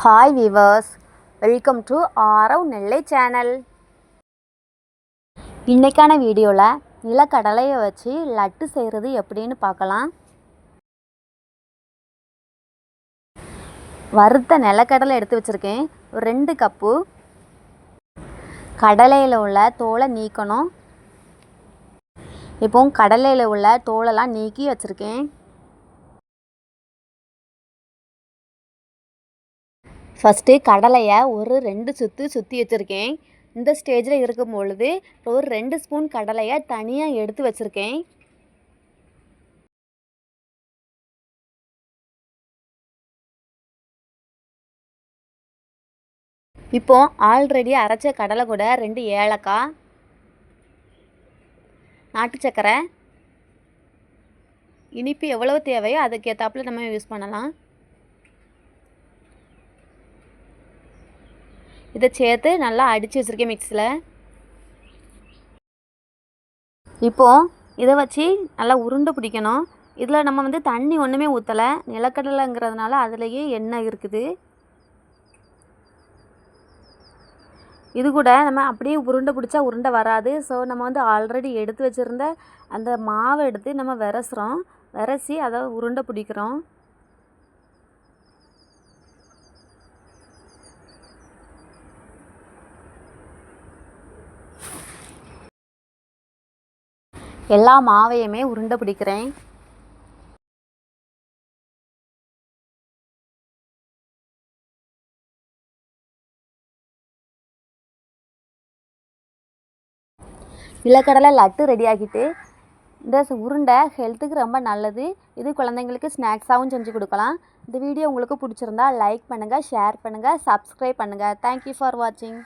Hi viewers welcome to Aarav Nellai channel இன்றைக்கான வீடியோவில் நிலக்கடலையை வச்சு லட்டு செய்கிறது எப்படின்னு பார்க்கலாம். வறுத்த நிலக்கடலை எடுத்து வச்சுருக்கேன். ஒரு ரெண்டு கப்பு. கடலையில் உள்ள தோலை நீக்கணும். இப்போ கடலையில் உள்ள தோலெல்லாம் நீக்கி வச்சுருக்கேன். ஃபஸ்ட்டு கடலையை ஒரு ரெண்டு சுற்று சுற்றி வச்சுருக்கேன். இந்த ஸ்டேஜில் இருக்கும் பொழுது ஒரு ரெண்டு ஸ்பூன் கடலையை தனியாக எடுத்து வச்சுருக்கேன். இப்போ ஆல்ரெடி அரைச்ச கடலை கூட ரெண்டு ஏலக்காய் நாட்டு சக்கரை இனிப்பு எவ்வளவு தேவையோ அதுக்கேற்றாப்புல நம்ம யூஸ் பண்ணலாம். இதை சேர்த்து நல்லா அடித்து வச்சுருக்கேன் மிக்ஸியில் இப்போது இதை வச்சு நல்லா உருண்டை பிடிக்கணும். இதில் நம்ம வந்து தண்ணி ஒன்றுமே ஊற்றலை நிலக்கடலைங்கிறதுனால அதுலேயே எண்ணெய் இருக்குது. இது கூட நம்ம அப்படியே உருண்டை பிடிச்சா உருண்டை வராது. ஸோ நம்ம வந்து ஆல்ரெடி எடுத்து வச்சுருந்த அந்த மாவை எடுத்து நம்ம விரசுகிறோம் விரசி அதை உருண்டை பிடிக்கிறோம். எல்லா மாவையுமே உருண்டை பிடிக்கிறேன். நிலக்கடலை லட்டு ரெடி ஆக்கிட்டு இந்த உருண்டை ஹெல்த்துக்கு ரொம்ப நல்லது. இது குழந்தைங்களுக்கு ஸ்நாக்ஸாகவும் செஞ்சு கொடுக்கலாம். இந்த வீடியோ உங்களுக்கு பிடிச்சிருந்தா லைக் பண்ணுங்கள் ஷேர் பண்ணுங்கள் சப்ஸ்கிரைப் பண்ணுங்கள் தேங்க்யூ ஃபார் வாட்சிங்